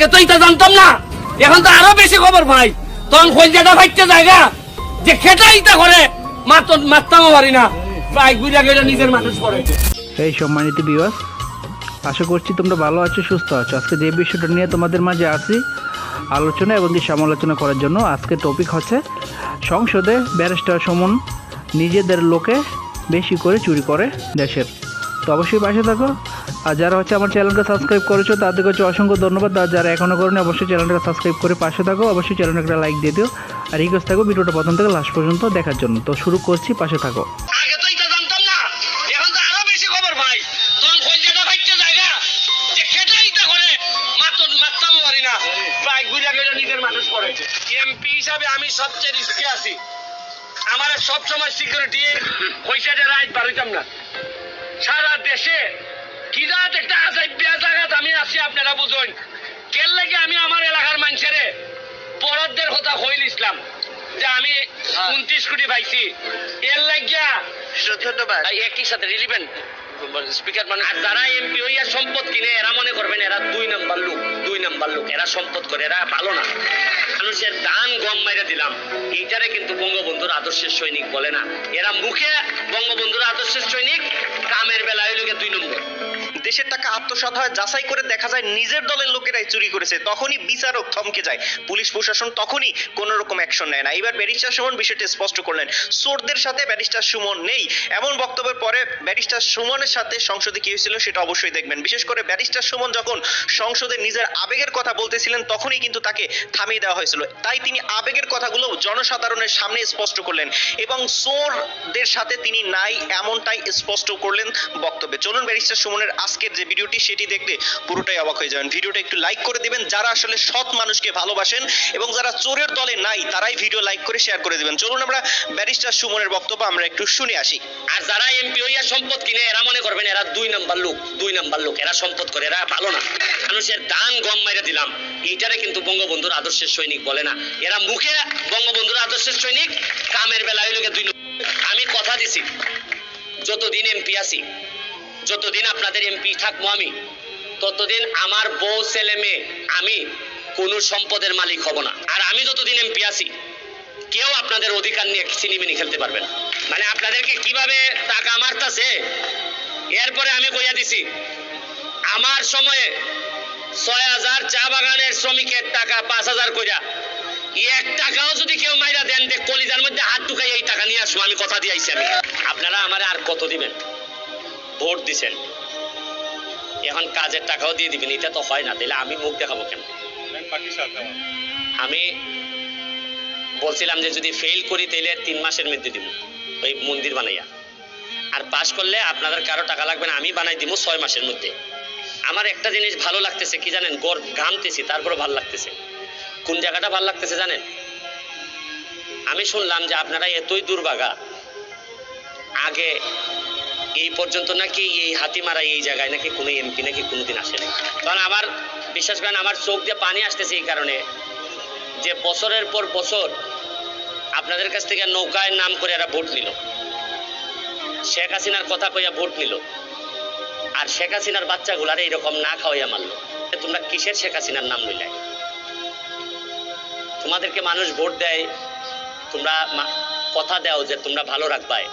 আগে তো এটা জানতাম না। এখন তো আরও বেশি খবর ভাই তখন খোঁজাটা ভাইতে জায়গা যে খেটা ইটা করে মাত মারতামও পারি না। প্রায় গুজা গেলে নিজের মানুষ করে এই সম্মানিত বিবাস আশা করছি তোমরা ভালো আছো, সুস্থ আছো। আজকে যে বিষয়টা নিয়ে তোমাদের মাঝে আসি আলোচনা এবং কি সমালোচনা করার জন্য আজকে টপিক হচ্ছে সংসদে ব্যারিস্টার সমন নিজেদের লোকে বেশি করে চুরি করে দেশের। তো অবশ্যই পাশে থাকো। আর যারা হচ্ছে আমার চ্যানেলকে সাবস্ক্রাইব করেছ, তাদেরকে হচ্ছে অসংখ্য ধন্যবাদ। আর যারা এখনও করেন, অবশ্যই চ্যানেলটাকে সাবস্ক্রাইব করে পাশে থাকো, অবশ্যই চ্যানেলটা একটা লাইক দিয়ে দিও। আর রিকোয়েস্ট থাকো ভিডিওটা প্রথম থেকে লাস্ট পর্যন্ত দেখার জন্য। তো শুরু করছি, পাশে থাকো। হিসাবে আমি সবচেয়ে রিস্কে আছি। আমার সব সময় সিকিউরিটি পয়সা যে রাইট বাড়িতাম না। সারা দেশে কিরাত একটা আজাইব জায়গাত আমি আছি আপনারা বুঝুন। কেন লাগে আমি আমার এলাকার মানুষেরে পরদের কথা কইল ইসলাম যে আমি উনত্রিশ কোটি পাইছি। এর লাগিয়া ধন্যবাদ একই সাথে রিলিভেন্ট স্পিকার মানে আর যারা এমপি হইয়া সম্পদ কিনে, এরা মনে করবেন এরা দুই নাম্বার লোক, দুই নাম্বার লোক। এরা সম্পদ করে, এরা ভালো না। মানুষের দান গম মাইরা দিলাম। এইটারে কিন্তু বঙ্গবন্ধুর আদর্শের সৈনিক বলে না। এরা মুখে বঙ্গবন্ধুর আদর্শের সৈনিক, কামের বেলায় লোকে দুই নম্বর। দেশের টাকা আত্মসাৎ হয়, যাচাই করে দেখা যায়, নিজের দলের লোকেরাই চুরি করেছে। তখনই বিচারক থমকে যায়। পুলিশ প্রশাসন তখনই কোনো রকম অ্যাকশন নেয় না। এবার ব্যারিস্টার সুমন বিষয়টি স্পষ্ট করলেন। চোরদের সাথে ব্যারিস্টার সুমন নেই। এমন বক্তব্যের পরে ব্যারিস্টার সুমনের সাথে সংসদে কি হয়েছিল সেটা অবশ্যই দেখবেন। বিশেষ করে ব্যারিস্টার সুমন যখন সংসদে নিজের আবেগের কথা বলতেছিলেন, তখনই কিন্তু তাকে থামিয়ে দেওয়া হয়েছিল। তাই তিনি আবেগের কথাগুলো জনসাধারণের সামনে স্পষ্ট করলেন এবং চোরদের সাথে তিনি নাই এমনটাই স্পষ্ট করলেন বক্তব্যে। চলুন ব্যারিস্টার সুমনের আজকের যে ভিডিওটি, সেটি দেখলে পুরোটাই অবাক হয়ে যাবেন। ভিডিওটা একটু লাইক করে দিবেন। যারা আসলে সৎ মানুষকে ভালোবাসেন এবং যারা চোরের দলে নাই, তারাই ভিডিও লাইক করে শেয়ার করে দিবেন। চলুন আমরা ব্যারিস্টার সুমনের বক্তব্য আমরা একটু শুনে আসি। আর যারা এমপি হইয়া সম্পদ কিনে, এরা মনে করবেন এরা দুই নাম্বার লোক, দুই নাম্বার লোক, এরা সম্পদ করে, এরা ভালো না। মানুষের দান গম মাইরা দিলাম। এইটারে কিন্তু বঙ্গবন্ধুর আদর্শের সৈনিক বলে না। এরা মুখে বঙ্গবন্ধুর আদর্শের সৈনিক, কামের বেলায় লোকে দুই। আমি কথা দিছি, যতদিন এমপি আছি, যতদিন আপনাদের এমপি থাকব আমি, ততদিন আমার বউ, ছেলে, মেয়ে, আমি কোনো সম্পদের মালিক হব না। আর আমি যতদিন এমপি আছি, কেউ আপনাদের অধিকার নিয়ে চিনিমিনি খেলতে পারবে না। মানে আপনাদেরকে কীভাবে টাকা মারতাছে? এরপরে আমি কইয়া দিছি আমার সময়ে ছয় হাজার চা বাগানের শ্রমিকের টাকা পাঁচ হাজার কইরা এক টাকাও যদি কেউ মাইরা দেন দেখ কলিজার মধ্যে হাত ঢুকাই এই টাকা নিয়ে আসব আমি কথা দিয়ে আইছি আমি। আপনারা আমার আর কত দিবেন? ভোট দিছেন। এখন কাজের টাকাও দিয়ে দিবেন এটা তো হয় না তাহলে আমি মুখ দেখাবো কেন আমি বলছিলাম যে যদি ফেল করি তাহলে তিন মাসের মধ্যে দিব ওই মন্দির বানাইয়া। আর পাশ করলে আপনাদের কারও টাকা লাগবে না, আমি বানাই দিব ছয় মাসের মধ্যে। আমার একটা জিনিস ভালো লাগতেছে, কি জানেন? গড় ঘামতেছি তারপরে ভালো লাগতেছে। কোন জায়গাটা ভালো লাগতেছে জানেন? আমি শুনলাম যে আপনারা এতই দুর্ভাগা আগে এই পর্যন্ত নাকি এই হাতিমারা এই জায়গায় নাকি কোনো এমপি নাকি কোনোদিন আসেনি কারণ আমার বিশ্বাস করেন, আমার চোখ দিয়ে পানি আসতেছে এই কারণে যে বছরের পর বছর আপনাদের কাছ থেকে নৌকায় নাম করে এরা ভোট নিল। শেখ হাসিনার কথা কইয়া ভোট নিল। আর শেখ হাসিনার বাচ্চাগুলার এইরকম না খাওয়াইয়া মারলো। তোমরা কিসের শেখ হাসিনার নাম লইলাই তোমাদেরকে মানুষ ভোট দেয়, তোমরা কথা দাও যে তোমরা ভালো রাখবাই,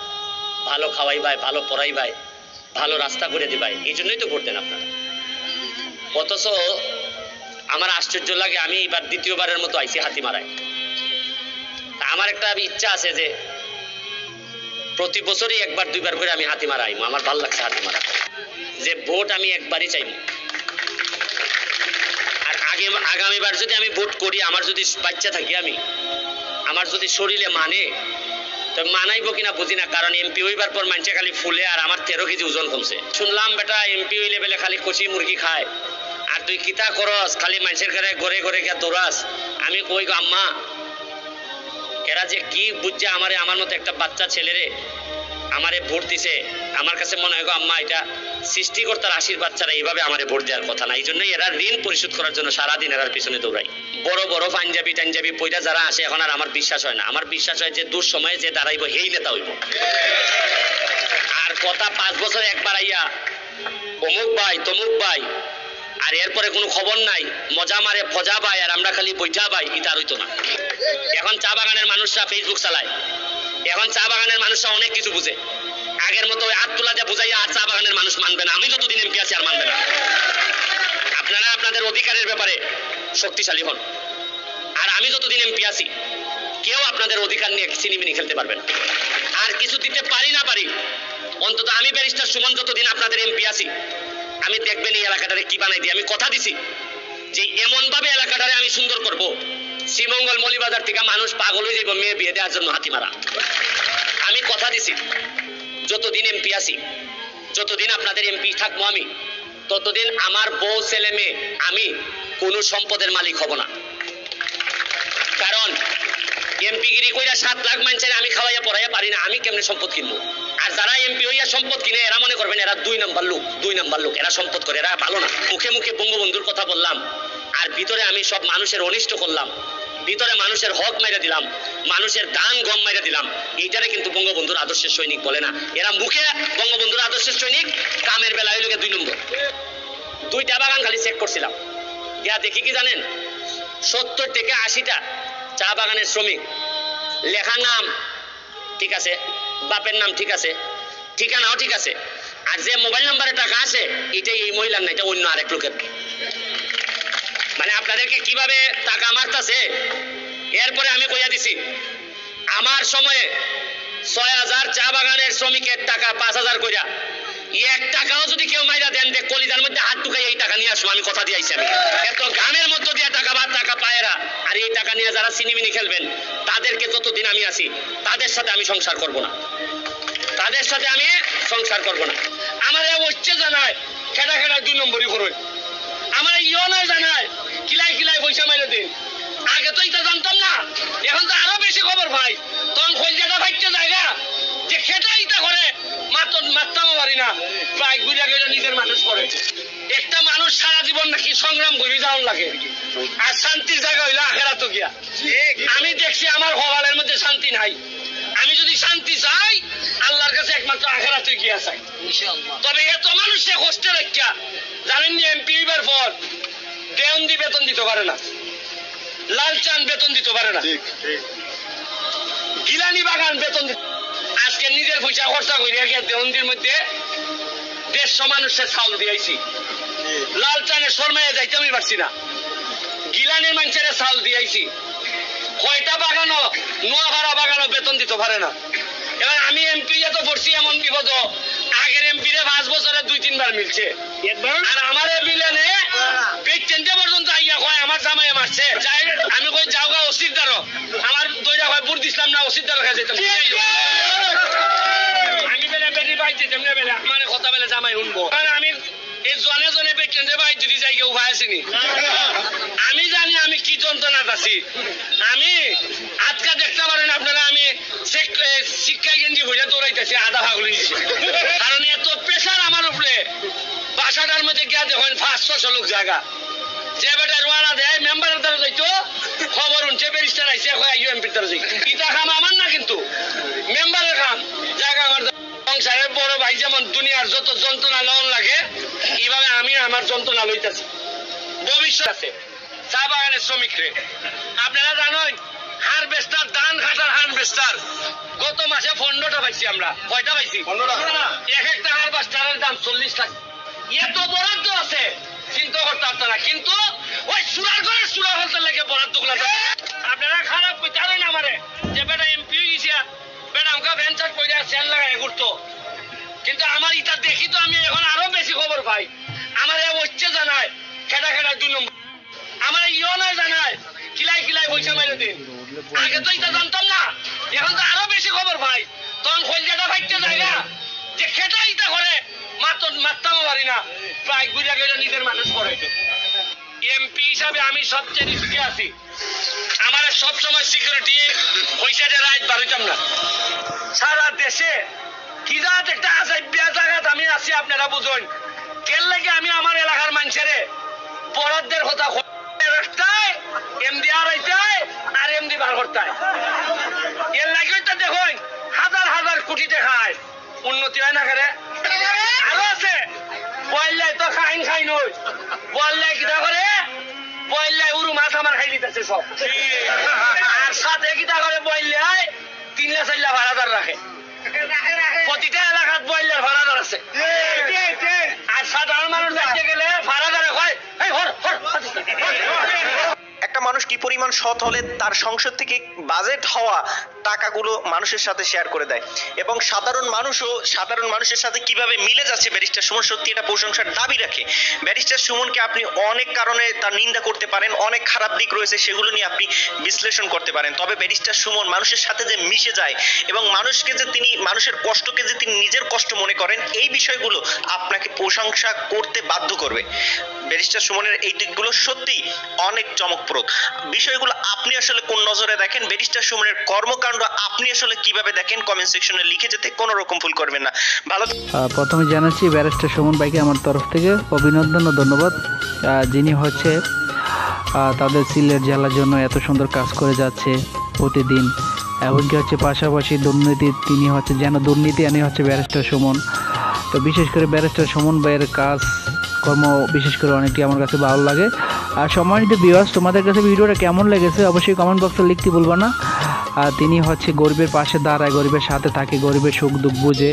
ভালো খাওয়াইবাই, ভালো পড়াইবাই, ভালো রাস্তা করে দিবাই। এই জন্যই তো ভোট দেন আপনারা। অথচ আমার আশ্চর্য লাগে, আমি এবার দ্বিতীয়বারের মতো আইসি হাতি মারায় আমার একটা ইচ্ছা আছে যে প্রতি বছরই একবার, দুইবার করে আমি হাতি মারা আইমু। আমার ভালো লাগছে হাতি মারা। যে ভোট আমি একবারই চাইব আর আগে, আগামীবার যদি আমি ভোট করি, আমার যদি বাচ্চা থাকি আমি, আমার যদি শরীরে মানে তো মানাইবো কিনা বুঝি না, কারণ এমপি হইবার পর মানুষে খালি ফুলে আর আমার তেরো কেজি ওজন কমছে। শুনলাম, বেটা এমপি হইলে লেভেলে খালি কচি মুরগি খায়। আর তুই কিতা করস? খালি মানুষের ঘরে ঘরে ঘরে গিয়া দৌড়াস। আমি কই আম্মা, এরা যে কি বুঝছে আমারে, আমার মতো একটা বাচ্চা ছেলেরে আমারে ভোট দিছে। আমার কাছে মনে হয় আম্মা, এটা সৃষ্টিকর্তার আশীর্বাদ ছাড়া এইভাবে আমারে ভোট দেওয়ার কথা না। এই জন্যই এরা ঋণ পরিশোধ করার জন্য সারাদিন এরার পিছনে দৌড়াই বড় বড় পাঞ্জাবি টাঞ্জাবি পয়টা যারা আসে, এখন আর আমার বিশ্বাস হয় না। আমার বিশ্বাস হয় যে দূর সময়ে যে দাঁড়াইব, হেই নেতা হইব। আর কথা পাঁচ বছর একবার আইয়া, অমুক ভাই, তমুক ভাই, আর এরপরে কোনো খবর নাই। মজা মারে ফজা পায় আর আমরা খালি বৈঠা পাই ইটা হইতো না। এখন চা বাগানের মানুষরা ফেসবুক চালায়। এখন চা বাগানের মানুষরা অনেক কিছু বুঝে। আগের মতো ওই হাত তোলা যা বুঝাইয়া আর চা বাগানের মানুষ মানবে না। আমি যতদিন এমপি আছি আর মানবে না। আপনারা আপনাদের অধিকারের ব্যাপারে শক্তিশালী হন। আর আমি যতদিন এমপি আছি, কেউ আপনাদের অধিকার নিয়ে চিনিমিনি খেলতে পারবে না। আর কিছু দিতে পারি না পারি, অন্তত আমি ব্যারিস্টার সুমন যতদিন আপনাদের এমপি আছি, আমি দেখবেন এই এলাকাটারে কি বানাই দিই। আমি কথা দিছি যে এমন ভাবে এলাকাটারে আমি সুন্দর করব শ্রীমঙ্গল মলিবাজার থেকে মানুষ পাগল হয়ে যাইব, মেয়ে বিয়ে দেওয়ার জন্য হাতি মারা। আমি কথা দিছি, যতদিন এমপি আছি, যতদিন আপনাদের এমপি থাকব আমি, ততদিন আমার বউ, ছেলে, মেয়ে, আমি কোনো সম্পদের মালিক হব না। কারণ এমপি গিরি কইরা সাত লাখ মানুষের আমি খাওয়াইয়া পড়াইয়া পারি না, আমি কেমনে সম্পদ কিনবো? আর যারা এমপি হইয়া সম্পদ কিনে, এরা মনে করবেন এরা দুই নাম্বার লোক, দুই নাম্বার লোক, এরা সম্পদ করে, এরা ভালো না। মুখে মুখে বঙ্গবন্ধুর কথা বললাম আর ভিতরে আমি সব মানুষের অনিষ্ট করলাম। ভিতরে মানুষের হক মেরে দিলাম, মানুষের দান গম মেরে দিলাম। এইটারে কিন্তু বঙ্গবন্ধুর আদর্শের সৈনিক বলে না। এরা মুখে বঙ্গবন্ধুর আদর্শের সৈনিক, কামের বেলায় লোকে দুই নম্বর। দুইটা বাগান খালি চেক করছিলাম। ইয়া দেখি কি জানেন? সত্তর থেকে আশিটা চা বাগানের শ্রমিক। লেখা নাম ঠিক আছে, বাপের নাম ঠিক আছে, ঠিকানাও ঠিক আছে। আর যে মোবাইল নাম্বারে টাকা আছে, এটাই এই মহিলার না, এটা অন্য আরেক লোকের। মানে আপনাদেরকে কীভাবে টাকা মারতাছে? এরপরে আমি কইয়া দিছি, আমার সময়ে ছয় হাজার চা বাগানের শ্রমিকের টাকা পাঁচ হাজার কইরা, এক টাকাও যদি কেউ মাইরা দেন দেখ কলিজার মধ্যে হাত ঢুকাই এই টাকা নিয়ে আসব, আমি কথা দিয়ে আইছি আমি। এত গ্রামের মধ্য দিয়ে টাকা বা টাকা পায়রা আর এই টাকা নিয়ে যারা সিনিমিনি খেলবেন, তাদেরকে যতদিন আমি আছি, তাদের সাথে আমি সংসার করব না। তাদের সাথে আমি সংসার করব না। আমার হচ্ছে জানায় খেলা খেলা দুই নম্বরই করুন আমার ইও নয় জানায় কিলাই কিলাই পয়সা মাইরে দিন। আগে তো এটা জানতাম না এখন তো আরও বেশি খবর ভাই তখন কলজাটা ভাইতে জায়গা যে খেটা ইটা করে মাত্র মারতামও পারি না। প্রায় ঘুরে গেলে নিজের মানুষ করে একটা মানুষ সারা জীবন নাকি সংগ্রাম করে যাওয়ার লাগে। আর শান্তির জায়গা হইল আখেরা তো গিয়া। আমি দেখছি আমার হওয়ালের মধ্যে শান্তি নাই। আমি যদি শান্তি চাই আল্লাহর কাছে একমাত্র আখেরা তুই গিয়া চাই। তবে এত মানুষে কষ্টে রাখিয়া জানেন নি এমপি হইবার পর দেওন্দি বেতন দিতে পারে না। লালচান বেতন দিতে পারে না। গিলানি বাগান বেতন দিতে আজকে নিজের পয়সা খরচা করিয়া গিয়া দেওন্দির মধ্যে দেড়শো মানুষের চাউল দিয়েছি লালচানের শর্মায় যাইতে আমি পারছি না। গিলানির মানুষের চাউল দিয়েছি কয়টা বাগানো নোয়াভাড়া বাগানো বেতন দিতে পারে না। এবার আমি এমপি তো পড়ছি এমন বিপদ। আগের এমপি রে পাঁচ বছরে দুই তিনবার মিলছে। আর আমার মিলেনে পেটেন্টে পর্যন্ত আইয়া কয় আমার জামাই মারছে। যাই আমি কই যাও গা ওসির দ্বারো আমার দইরা কয় বুট দিছিলাম না ওসির দ্বারো খাইছে আমি বেলে বেরি বাইতে যেমনে বেলে আমার কথা বেলে জামাই শুনব। এই জনে জনে পেটেন্টে বাই যদি যাই কেউ ভাই আমি জানি আমি কি যন্ত্রণাত আছি। আমি আজকে দেখতে পারেন আপনারা, আমি শিক- শিক্ষা গেঞ্জি ভরে দৌড়াইতেছি, আধা ভাগলি কারণ এত প্রেশার আমার উপরে। বাসাটার মধ্যে গিয়া দেখেন, পাঁচ ছশো লোক জায়গা। যে বেটা রোয়ানা দেয়, মেম্বারের দ্বারা যাইতো, খবর উনছে ব্যারিস্টার আইসে আইও এমপির দ্বারা যাই ইটা কাম আমার না কিন্তু। মেম্বারের কাম জায়গা আমার সংসারের বড় ভাই যেমন দুনিয়ার যত যন্ত্রণা লন লাগে এইভাবে আমি আমার যন্ত্রণা লইতেছি। ভবিষ্যৎ আছে। চা বাগানের শ্রমিক রে। আপনারা জানেন হারভেস্টার ধান কাটার হারভেস্টার। গত মাসে পনেরোটা পাইছি আমরা। কয়টা পাইছি? এক একটা হারভেস্টারের দাম চল্লিশ লাখ। এত বরাদ্দ আছে। চিন্তা করতে না। কিন্তু ওই সুরার ঘরে সুরা হলতে লেগে বরাদ্দগুলা আপনারা খারাপ কইতে আমারে যে বেটা এমপি গেছে বেটা আমাকে ভেঞ্চার করে সেল লাগাই ঘুরতো। কিন্তু আমার ইটা দেখি তো আমি এখন আরও বেশি খবর পাই। আমার হচ্ছে জানায়, খেটা খেটা দুই নম্বর। আমার ইও নয় জানায় কিলাই কিলাই পয়সা মেরে দিন। আগে তো এটা জানতাম না, এখন তো আরও বেশি খবর পাই। তখন কলজাটা ভাইতে জায়গা যে খেটা ইটা করে, মাত্র মারতামও পারি না। প্রায় ঘুরে গেলে নিজের মানুষ করে। এমপি হিসাবে আমি সবচেয়ে রিস্কে আছি। আমার সবসময় সিকিউরিটি পয়সা যে রাইট বাড়িতাম না সারা দেশে কি জাত একটা আসাইবিয়া জায়গাত আমি আছি আপনারা বুঝুন। কেন লাগে আমি আমার এলাকার মানুষের বরাদ্দের কথা রাখতায় এমডি আর আইতায় আর এমডি বার করতায় এর লাগে তো দেখুন হাজার হাজার কোটি টাকায় উন্নতি হয় না করে আরও আছে। বললে তো খাইন খাইন হই বললে কিটা করে বললে উরু মাছ আমার খাই দিতেছে সব আর সাথে কিটা করে বললে তিনলা চাইলা ভাড়াদার রাখে প্রতিটা এলাকাত বয়লার ভাড়াদার আছে আর সাধারণ মানুষ দেখতে গেলে ভাড়াদারে হয় মানুষ কি পরিমাণ সৎ হলে তার সংসদ থেকে বাজেট হওয়া টাকাগুলো মানুষের সাথে শেয়ার করে দেয়? এবং সাধারণ মানুষও সাধারণ মানুষের সাথে কীভাবে মিলে যাচ্ছে ব্যারিস্টার সুমন সত্যি এটা প্রশংসার দাবি রাখে। ব্যারিস্টার সুমনকে আপনি অনেক কারণে তার নিন্দা করতে পারেন, অনেক খারাপ দিক রয়েছে সেগুলো নিয়ে আপনি বিশ্লেষণ করতে পারেন। তবে ব্যারিস্টার সুমন মানুষের সাথে যে মিশে যায় এবং মানুষকে যে তিনি, মানুষের কষ্টকে যে তিনি নিজের কষ্ট মনে করেন, এই বিষয়গুলো আপনাকে প্রশংসা করতে বাধ্য করবে। ব্যারিস্টার সুমনের এই দিকগুলো সত্যি অনেক চমকপ্রদ। বিষয়গুলো আপনি আসলে কোন নজরে দেখেন? ব্যারিস্টার সুমনের কর্মকাণ্ড আপনি আসলে কীভাবে দেখেন? কমেন্ট সেকশনে লিখে যেতে কোনো রকম ভুল করবেন না। ভালো প্রথমে জানাচ্ছি ব্যারিস্টার সুমন ভাইকে আমার তরফ থেকে অভিনন্দন ও ধন্যবাদ। যিনি হচ্ছে তাদের সিলেট জেলার জন্য এত সুন্দর কাজ করে যাচ্ছে প্রতিদিন। এমনকি হচ্ছে পাশাপাশি দুর্নীতি, তিনি হচ্ছে যেন দুর্নীতি, আনি হচ্ছে ব্যারিস্টার সুমন। তো বিশেষ করে ব্যারিস্টার সুমন ভাইয়ের কাজ কর্ম বিশেষ করে অনেকটি আমার কাছে ভালো লাগে। আর সম্মানিত বিবাস তোমাদের কাছে ভিডিওটা কেমন লেগেছে অবশ্যই কমেন্ট বক্সে লিখতে বলব না। আর তিনি হচ্ছে গরিবের পাশে দাঁড়ায়, গরিবের সাথে থাকে, গরিবের সুখ দুঃখ বুঝে।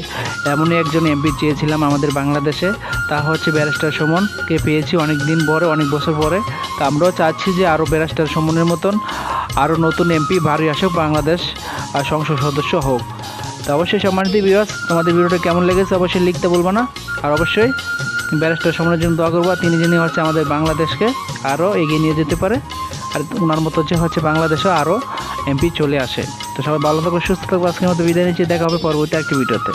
এমনই একজন এমপি চেয়েছিলাম আমাদের বাংলাদেশে, তা হচ্ছে ব্যারিস্টার সুমনকে পেয়েছি অনেক দিন পরে, অনেক বছর পরে। তা আমরাও চাচ্ছি যে আরও ব্যারিস্টার সুমনের মতন আরও নতুন এমপি ভারী আসুক বাংলাদেশ আর সংসদ সদস্য হোক। তো অবশ্যই সম্মানিত বিবাস তোমাদের ভিডিওটা কেমন লেগেছে অবশ্যই লিখতে বলব না। আর অবশ্যই ব্যারিস্টার সুমনের জন্য দোয়া করব তিনি যিনি হচ্ছে আমাদের বাংলাদেশকে আরও এগিয়ে নিয়ে যেতে পারে, আর ওনার মতো যে হচ্ছে বাংলাদেশেও আরও এমপি চলে আসে। তো সবাই ভালো থাকবে সুস্থ থাকবে আজকের মতো বিদায় নিচ্ছি, দেখা হবে পরবর্তী একটি ভিডিওতে।